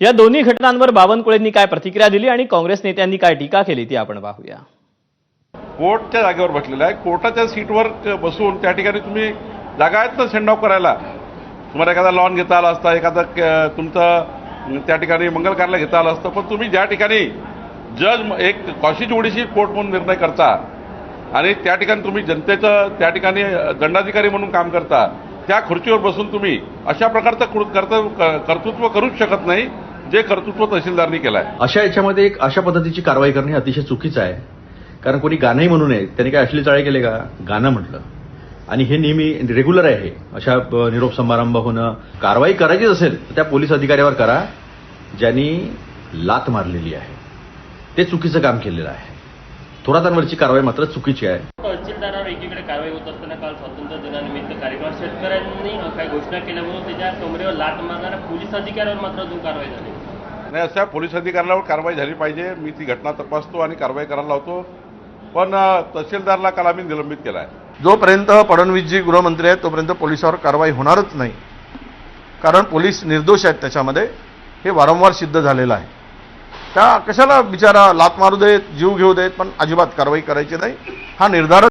या दोन्ही घटनांवर बावनकुळेंनी काय प्रतिक्रिया दिली आणि काँग्रेस नेत्यांनी काय टीका केली ती आपण पाहूया. कोर्टच्या जागेवर बसलेला आहे. कोर्टाच्या सीटवर बसून त्या ठिकाणी तुम्ही जागा आहेत ना सेंड ऑफ करायला? तुम्हाला एखादा लॉन घेता आला असता एखादा तुमचं त्या ठिकाणी मंगल कार्यालय घेता आलं असतं पण तुम्ही ज्या ठिकाणी जज एक कॉशीची उडीशी कोर्ट म्हणून निर्णय करता आणि त्या ठिकाणी तुम्ही जनतेचं त्या ठिकाणी दंडाधिकारी म्हणून काम करता त्या खुर्चीवर बसून तुम्ही अशा प्रकारचं कृ- कर्तृत्व करूच शकत नाही. जे कर्तृत्व तहसीलदारनी केलं आहे अशा याच्यामध्ये एक अशा पद्धतीची कारवाई करणे अतिशय चुकीचं आहे. कारण कोणी गाणंही म्हणू नये त्यांनी काय अश्लील चाळे केले का? गाणं म्हटलं. आणि हे नेहमी रेग्युलर आहे हे. अशा निरोप समारंभ होणं. कारवाई करायचीच असेल तर त्या पोलीस अधिकाऱ्यावर करा ज्यांनी लात मारलेली आहे. ते चुकीचं काम केलेलं आहे. थोरातांवरची कारवाई मात्र चुकीची आहे. तहसीलदारावर एकीकडे कारवाई होत असताना काल स्वातंत्र्य दिनानिमित्त कार्यक्रम शेतकऱ्यांनी काही घोषणा केल्यामुळे त्याच्या कमरेवर लाट मारणाऱ्या पोलीस अधिकाऱ्यावर मात्र अजून कारवाई झाली. नाही अशा पोलीस अधिकाऱ्यावर कारवाई झाली पाहिजे. मी ती घटना तपासतो आणि कारवाई करायला लावतो. पण तहसीलदारला काल आम्ही निलंबित केला आहे. जोपर्यंत फडणवीसजी गृहमंत्री आहेत तोपर्यंत पोलिसावर कारवाई होणारच नाही. कारण पोलीस निर्दोष आहेत त्याच्यामध्ये. हे वारंवार सिद्ध झालेलं आहे. त्या कशाला बिचारा लात मारू देत जीव घेऊ देत पण अजिबात कारवाई करायची नाही. हा निर्धार